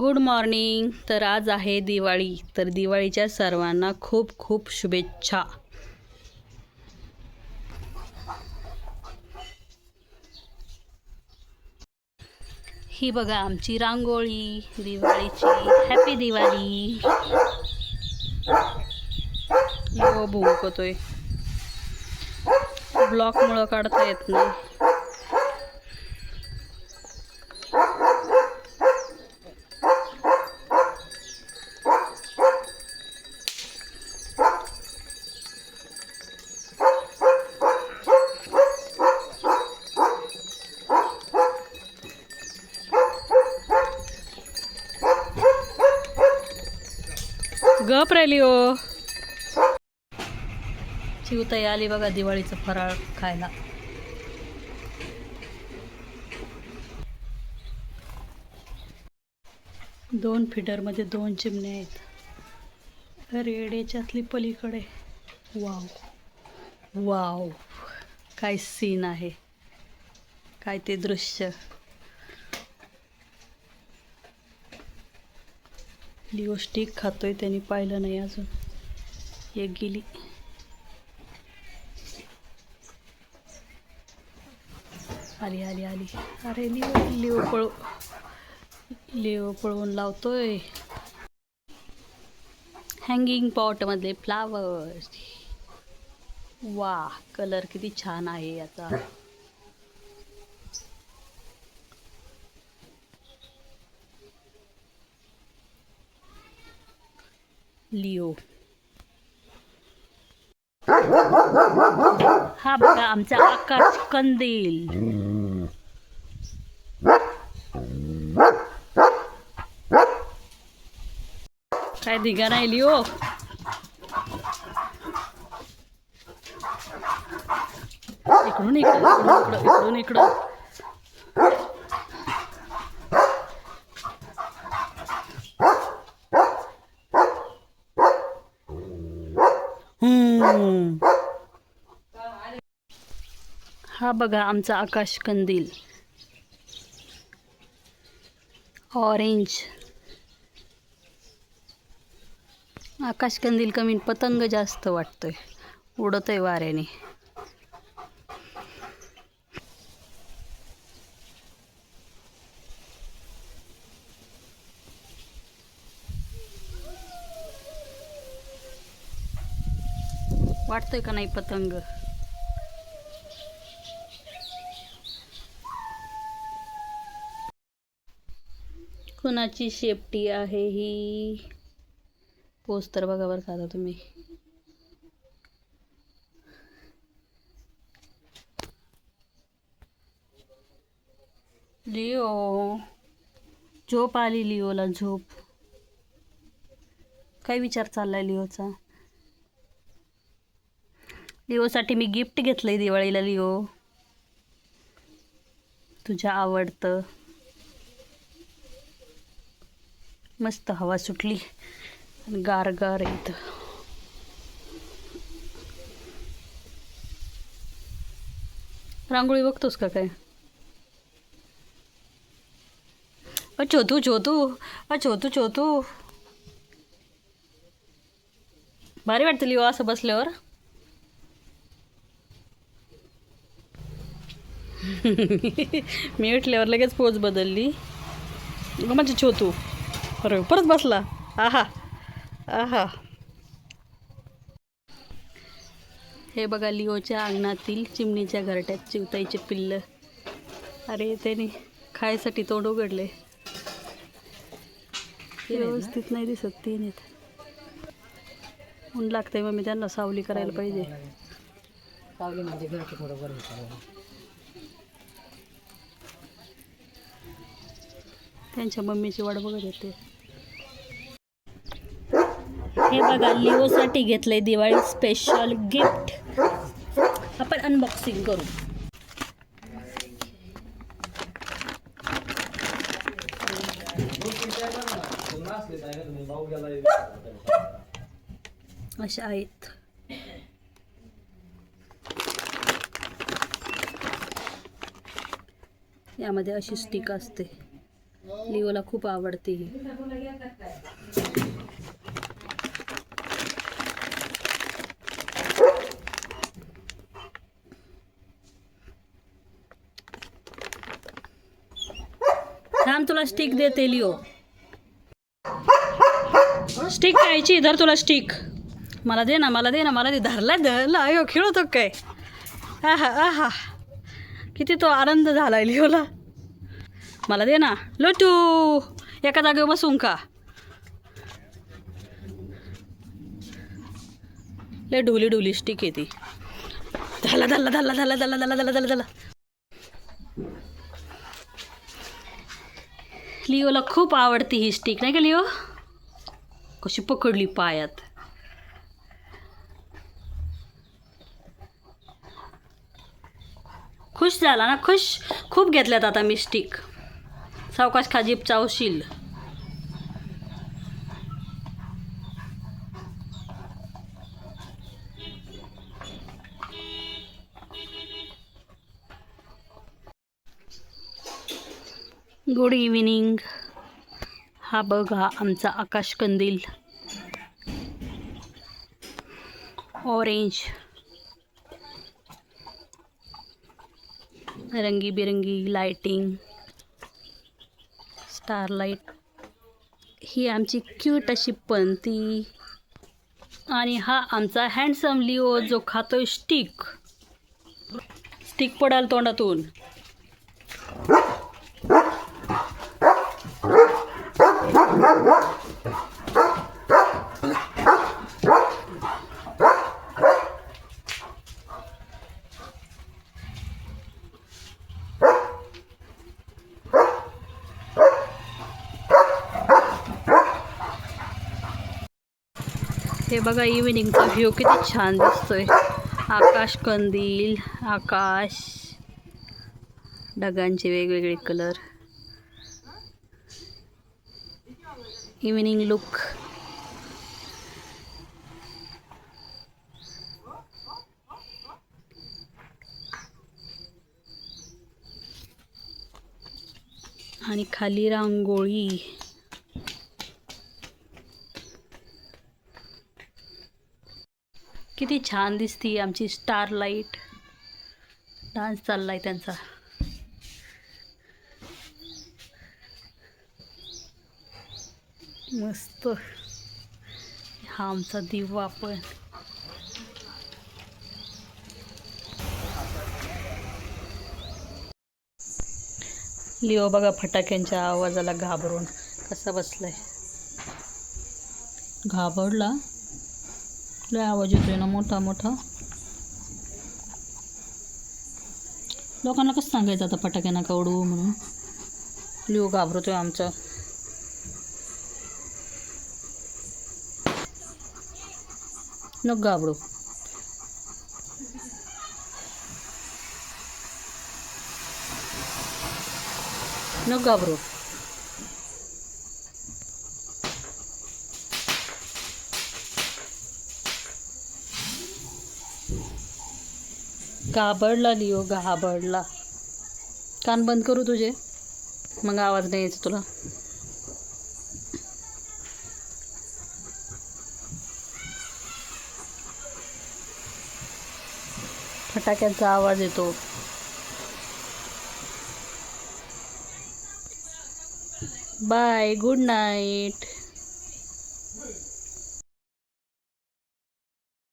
Good morning तर आज आहे दिवाळी. तर दिवाळीच्या सर्वांना खूप खूप शुभेच्छा. ही बघा आमची रांगोळी दिवाळीची. हॅपी दिवाळी. हो भुंकतोय. ब्लॉकमुळं काढता येत नाही. गप राहिली हो चिवताई आली बघा दिवाळीचं फराळ खायला. दोन फिडरमध्ये दोन चिमणे आहेत. रेडेच्यातली पलीकडे. वाव. वाव. काय सीन आहे. काय ते दृश्य. लिओ स्टिक खातोय त्यांनी पाहिलं नाही अजून. एक गेली. आली आली आली. अरे लिओ लिओ पळू लिओ पळवून लावतोय. हँगिंग पॉटमधले फ्लावर्स वा कलर किती छान आहे याचा. लिओ। हा बघा आमचा आकाश कंदील काय दिगा नाही लिओ? इकडून इकडं इकडून इकडं इकडून हा बघा आमचा आकाश कंदील. ऑरेंज आकाश कंदील कमी पतंग जास्त वाटतोय. उडत आहे वाऱ्याने. वाटतोय का नाही पतंग? कुणाची शेपटी आहे ही? पोस्टर बघा बरं का तुम्ही. लिओ. झोप आली लिओला झोप. काय विचार चाललाय लिओचा? लिओसाठी मी गिफ्ट घेतलंय दिवाळीला लिओ. तुझ्या आवडतं. मस्त हवा सुटली. आणि गार गार येत रांगोळी बघतोस का काय? अ छोतू छोतू अ छोतू छोतू भारी वाटतं लिओ असं बसल्यावर. मी उठल्यावर लगेच पोच बदलली. ग माझी छोतू. अरे परत बसला. आहा. आहा. हे बघा लिओच्या अंगणातील चिमणीच्या घरट्यात चिवताईचे पिल्ल. अरे त्याने खायसाठी तोंड उघडले. व्यवस्थित नाही दिसत तीन आहेत ऊन लागतंय मग मी त्यांना सावली करायला पाहिजे. सावली म्हणजे त्यांच्या मम्मीची वाट बघत होते. हे बघा लिओसाठी घेतलंय दिवाळी स्पेशल गिफ्ट आपण अनबॉक्सिंग करू. अशा आहेत. यामध्ये अशी स्टिक असते. लिओला खूप आवडते ही. थांब तुला स्टिक देते लिओ. स्टिक खायची धर तुला स्टिक मला दे ना मला दे ना मला दे. धरला धरला अयो खेळतो काय? आहा आहा. किती तो आनंद झाला लिओला. मला दे ना. लोटू एका जागेवर बसून का लय ढोली ढोली स्टिक आहे ती. झाला झाला झाला झाला झाला झाला झाला झाला झाला लिओला खूप आवडती ही स्टिक नाही का लिओ? कशी पकडली पायात. खुश झाला ना खुश? खूप घेतल्यात आता मी स्टिक सावकाश खाजीप चावशील. गुड इव्हिनिंग हा बघा आमचा आकाश कंदील. ऑरेंज रंगीबिरंगी लाइटिंग स्टारलाईट ही आमची क्यूट अशी पंती. आणि हा आमचा हँडसम लिओ जो खातोय स्टिक स्टिक पडाल तोंडातून. हे बघा इव्हिनिंगचा व्ह्यू किती छान दिसतोय. आकाश कंदील आकाश. ढगांचे वेगवेगळे कलर इव्हिनिंग लुक आणि खाली रांगोळी. किती छान दिसती आमची स्टार लाइट. डान्स चालला आहे त्यांचा. मस्त. हा आमचा दिवा पण. लिओ बघा फटाक्यांच्या आवाजाला घाबरून कसा बसलाय. घाबरला? लय आवाज येतोय ना मोठा मोठा लोकांना कसं सांगायचं आता फटाके नका उडवू म्हणून लिओ घाबरतोय आमचा नको घाबरू नको घाबरू घाबरला लिओ घाबरला. कान बंद करू तुझे? मग आवाज नाही यायचा तुला. फटाक्यांचा आवाज येतो. Bye good night